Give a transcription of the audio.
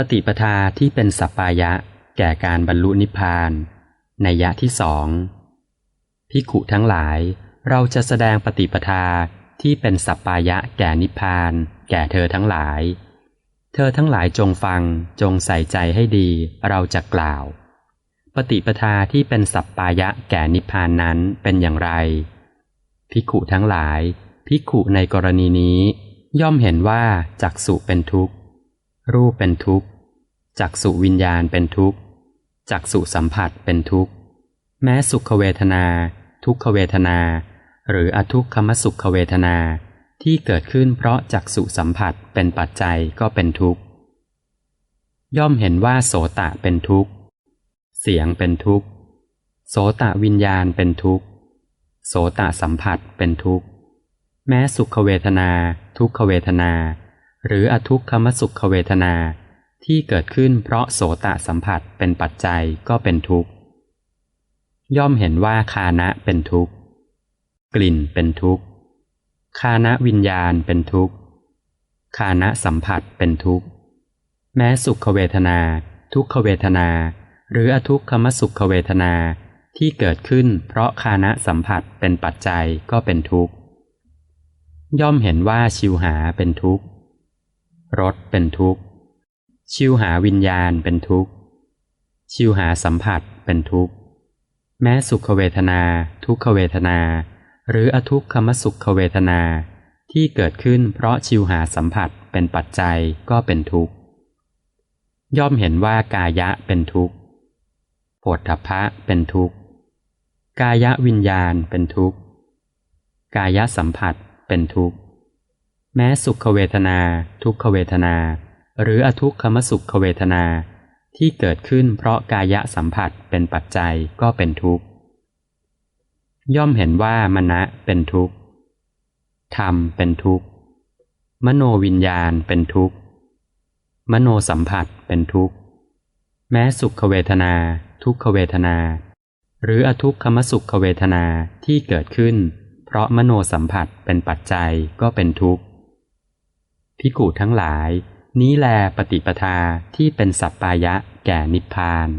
ปฏิปทาที่เป็นสัปปายะ แก่การบรรลุนิพพานในยะที่สองพิขุทั้งหลาย เราจะแสดงปฏิปทาที่เป็นสัปปายะแก่นิพพาน แก่เธอทั้งหลาย เธอทั้งหลายจงฟังจงใส่ใจให้ดีเราจะกล่าว ปฏิปทาที่เป็นสัปปายะแก่นิพพานนั้นเป็นอย่างไรพิขุทั้งหลายพิขุในกรณีนี้ ย่อมเห็นว่าจักสุเป็นทุกข์ รูปเป็นทุกข์จักสุวิญญาณเป็นทุกข์จักสุสัมผัสเป็นทุกข์ แม้สุขเวทนา ทุกขเวทนา หรืออทุกขมสุขเวทนาที่เกิดขึ้นเพราะจักสุสัมผัสเป็นปัจจัยก็เป็นทุกข์ ย่อมเห็นว่าโสตะเป็นทุกข์ เสียงเป็นทุกข์ โสตะวิญญาณเป็นทุกข์ โสตะสัมผัสเป็นทุกข์ แม้สุขเวทนา ทุกขเวทนา หรืออทุกขมสุขเวทนาที่เกิดขึ้นเพราะโสตะสัมผัสเป็นปัจจัยก็เป็นทุกข์ ย่อมเห็นว่าคานะเป็นทุกข์ กลิ่นเป็นทุกข์ คานะวิญญาณเป็นทุกข์ คานะสัมผัสเป็นทุกข์ แม้สุขเวทนา ทุกขเวทนา หรืออทุกขมสุขเวทนาที่เกิดขึ้นเพราะคานะสัมผัสเป็นปัจจัยก็เป็นทุกข์ ย่อมเห็นว่าชิวหาเป็นทุกข์ รสเป็นทุกข์ ชิวหาวิญญาณเป็นทุกข์ ชิวหาสัมผัสเป็นทุกข์ แม้สุขเวทนา ทุกขเวทนา หรืออทุกขมสุขเวทนาที่เกิดขึ้นเพราะชิวหาสัมผัสเป็นปัจจัยก็เป็นทุกข์ ย่อมเห็นว่ากายะเป็นทุกข์โผฏฐพะเป็นทุกข์ กายะวิญญาณเป็นทุกข์ กายะสัมผัสเป็นทุกข์ แม้สุขเวทนา ทุกขเวทนา หรืออทุกขมสุขเวทนา ที่เกิดขึ้นเพราะกายะสัมผัสเป็นปัจจัยก็เป็นทุกข์ ย่อมเห็นว่ามณะเป็นทุกข์ธรรมเป็นทุกข์ มโนวิญญาณเป็นทุกข์ มโนสัมผัสเป็นทุกข์ แม้สุขเวทนา ทุกขเวทนา หรืออทุกขมสุขเวทนาที่เกิดขึ้น เพราะมโนสัมผัสเป็นปัจจัยก็เป็นทุกข์ พิกูทั้งหลาย นี้แลปฏิปทาที่เป็นสัปปายะแก่นิพพาน